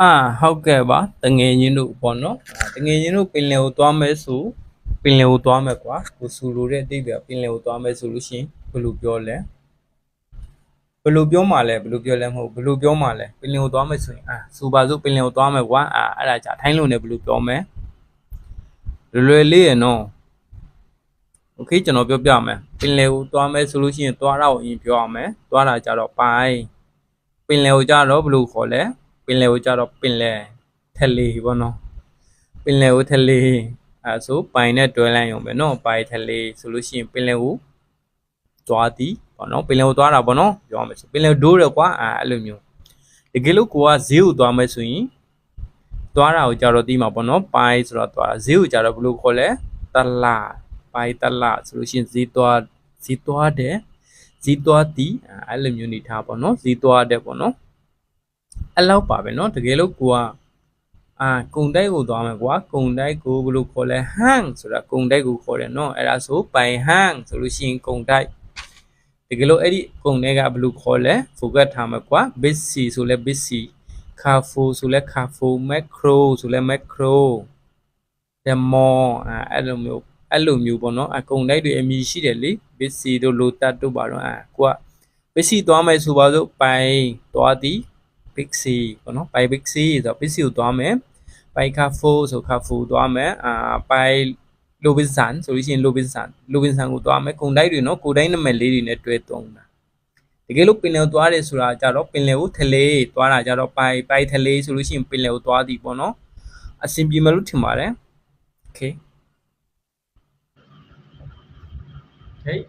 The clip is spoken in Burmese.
အာဟုတ်ကဲ့ပါတငယ်ချင်းတို့ပေါ့နော်အာတငယ်ချင်းတို့ပင်လယ်ကိုသွားမယ်ဆိုပင်လယ်ကိုသွားမယ်ကွာကိုစူလိုတဲ့အတိတ်ပဲပင်လယ်ကိုသွားမယ်ဆိုလို့ရှိရင်ဘယ်လိုပြောလဲဘယ်လိုပြောမှလဲဘယ်လိုပြောလဲမဟုတ်ဘယ်လိုပြောမှလဲပင်လယ်ကိုသွားမယ်ဆိုရင်အာစူပါစို့ပင်လယ်ကိုသွားမယ်ကွာအာအဲ့ဒါကြာထိုင်းလို့ねဘယ်လိုပြောမယ်လွယ်လွယ်လေးရနော်โอเคကျွန်တော်ပြောပြမယ်ပင်လယ်ကိုသွားမယ်ဆိုလို့ရှိရင်သွားတာကိုအရင်ပြောရမယ်သွားတာကြတော့ပိုင်ပင်လယ်ကိုကြတော့ဘယ်လိုခေါ်လဲ ပ င်လယ်ကိုကြတော့ပင်လယ်ထက်လေးပေါ့နော်ပင်လယ်ကိုထက်လေးအဲဆိုပိုင်နဲ့တွဲလိုက်ရုံပဲနော်ပိုင်ထက်လေးဆိုလို့ရှိရင်ပင်လယ်ကိုသွားသည်ပေါ့နော်ပင်လယ်ကိုသွားတာပေါ့နော်ပြောရမယ်ဆိုပင်လယ်ကိုဒိုးတယ်ကွာအဲအဲ့လိုမျိုးတကယ်လို့ကိုကဈေးကိုသွားမယ်ဆိုရင်သွားတာကိုကြတော့ဒီမှာပေါ့နော်ပိုင်ဆိုတော့သွားတာဈေးကိုကြတော့ဘယ်လိုခေါ်လဲတလာပိုင်တလာဆိုလို့ရှိရင်ဈေးသွားဈေးသွားတယ်ဈေးသွားသည်အဲအဲ့လိုမျိုးနေထားပေါ့နော်ဈေးသွားတယ်ပေါ့နော် အဲ့လောက်ပါပဲเนาะတကယ်လို့ကိုကအာကုံတိုက်ကိုသွားမယ်ကွာကုံတိုက်ကိုဘယ်လိုခေါ်လဲဟန်းဆိုတာကုံတိုက်ကိုခေါ်တယ်เนาะအဲ့ဒါဆိုပိုင်ဟန်းဆိုလို့ရှိရင်ကုံတိုက်တကယ်လို့အဲ့ဒီကုံတိုက်ကဘယ်လိုခေါ်လဲ focus ထားမယ်ကွာ busy ဆိုလဲ busy careful ဆိုလဲ careful macro ဆိုလဲ macro demo အဲအဲ့လိုမျိုးအဲ့လိုမျိုးပေါ့เนาะအကုံတိုက်တွေအမည်ရှိတယ်လေ busy တို့ lotat တို့ပါတော့အာကိုက busy သွားမယ်ဆိုပါစို့ပိုင်သွားသည် Pixi ပေါ့နော် by Pixi ဆိုတော့ Pixi ကိုသွားမယ် by Carfo ဆို Carfo သွားမယ်အာ by Lobinson ဆိုလို့ရှိရင် Lobinson Lobinson ကိုသွားမယ်ကုန်တိုက်တွေနော်ကိုတိုင်းနာမည်လေးတွေနဲ့တွဲသုံးတာတကယ်လို့ပင်လယ်ကိုသွားတယ်ဆိုတာကြတော့ပင်လယ်ကိုထလေသွားတာကြတော့ by by ထလေဆိုလို့ရှိရင်ပင်လယ်ကိုသွားသည်ပေါ့နော်အဆင်ပြေမယ်လို့ထင်ပါတယ် okay okay